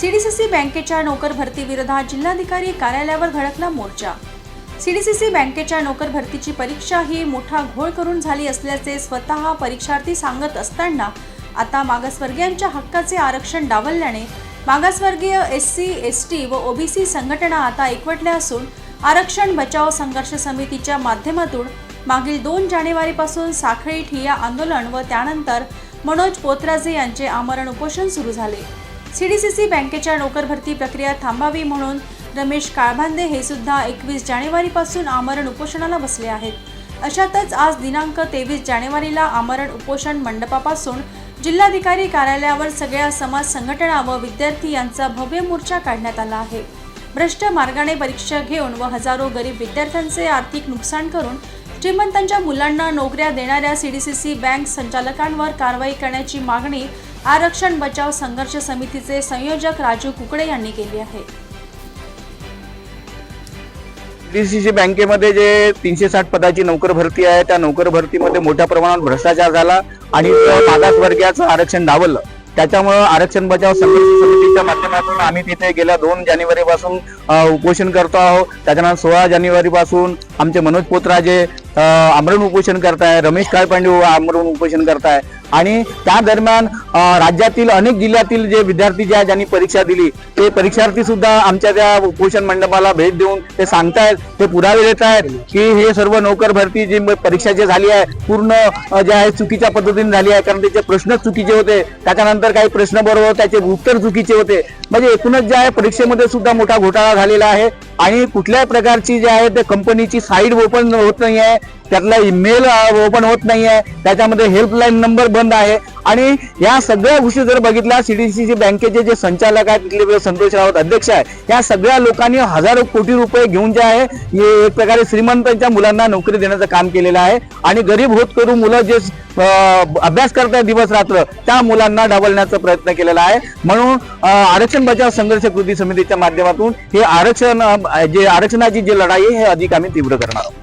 CDCC बँकेच्या नोकर भरती विरोधात जिल्हाधिकारी कार्यालयावर धडकला मोर्चा. सीडीसीसी बँकेच्या नोकर भरतीची परीक्षा ही मोठा घोळ करून झाली असल्याचे स्वतः परीक्षार्थी सांगत असताना आता मागासवर्गीयांच्या हक्काचे आरक्षण डावलल्याने मागासवर्गीय एस सी एस टी व ओबीसी संघटना आता एकवटल्या असून आरक्षण बचाव संघर्ष समितीच्या माध्यमातून मागील दोन जानेवारीपासून साखळी ठिया आंदोलन व त्यानंतर मनोज पोत्राजे यांचे आमरण उपोषण सुरू झाले. सीडीसीसी बँकेच्या नोकर भरती प्रक्रिया थांबावी म्हणून रमेश काळभांदे हे सुद्धा एकवीस जानेवारीपासून आमरण उपोषणाला बसले आहेत. अशातच आज दिनांक तेवीस जानेवारीला आमरण उपोषण मंडपापासून जिल्हाधिकारी कार्यालयावर सगळ्या समाज संघटना व विद्यार्थी यांचा भव्य मोर्चा काढण्यात आला आहे. भ्रष्ट मार्गाने परीक्षा घेऊन व हजारो गरीब विद्यार्थ्यांचे आर्थिक नुकसान करून श्रीमंतांच्या मुलांना नोकऱ्या देणाऱ्या सीडीसीसी बँक संचालकांवर कारवाई करण्याची मागणी आरक्षण बचाव संघर्ष समितीचे संयोजक राजू कुकडे यांनी केली आहे. डीसीसी बँकेमध्ये जे तीनशे साठ पदाची नोकर भरती आहे त्या नोकर भरतीमध्ये मोठ्या प्रमाणात भ्रष्टाचार झाला आणि तो मागासवर्गीयाचं आरक्षण डावलं त्याच्यामुळं आरक्षण बचाव संघर्ष समितीच्या माध्यमातून आम्ही तिथे गेल्या दोन जानेवारी पासून उपोषण करतो आहोत. त्याच्यानंतर सोळा जानेवारी पासून आमचे मनोज पोत्रा जे आमरण उपोषण करताय रमेश काळपांडे आमरण उपोषण करताय. आणि त्या दरम्यान राज्यातील अनेक जिल्ह्यातील जे विद्यार्थी जे आहेत ज्यांनी परीक्षा दिली ते परीक्षार्थी सुद्धा आमच्या त्या उपोषण मंडपाला भेट देऊन ते सांगतायत ते पुरावे देत आहेत की हे सर्व नोकर भरती जी परीक्षा जी झाली आहे पूर्ण जे आहे चुकीच्या पद्धतीने झाली आहे. कारण त्याचे प्रश्न चुकीचे होते. त्याच्यानंतर काही प्रश्न बरोबर त्याचे उत्तर चुकीचे होते. म्हणजे एकूणच जे आहे परीक्षेमध्ये सुद्धा मोठा घोटाळा झालेला आहे. आणि कुठल्याही प्रकारची जी आहे ते कंपनीची साईड ओपन होत नाही आहे. त्यातला ईमेल ओपन होत नाही आहे त्याच्यामध्ये हेल्पलाईन नंबर बंद आहे. आणि या सगळ्या गोष्टी जर बघितल्या सीडीसीसी बँकेचे जे संचालक आहेत तिथले संतोष रावत अध्यक्ष आहे या सगळ्या लोकांनी हजारो कोटी रुपये घेऊन जे आहे एक प्रकारे श्रीमंतांच्या मुलांना नोकरी देण्याचं काम केलेलं आहे. आणि गरीब होत करून मुलं जे अभ्यास करतायत दिवस रात्र त्या मुलांना डावलण्याचा प्रयत्न केलेला आहे. म्हणून आरक्षण बचाव संघर्ष कृती समितीच्या माध्यमातून हे आरक्षण जे आरक्षणाची जी लढाई आहे हे अधिक आम्ही तीव्र करणार आहोत.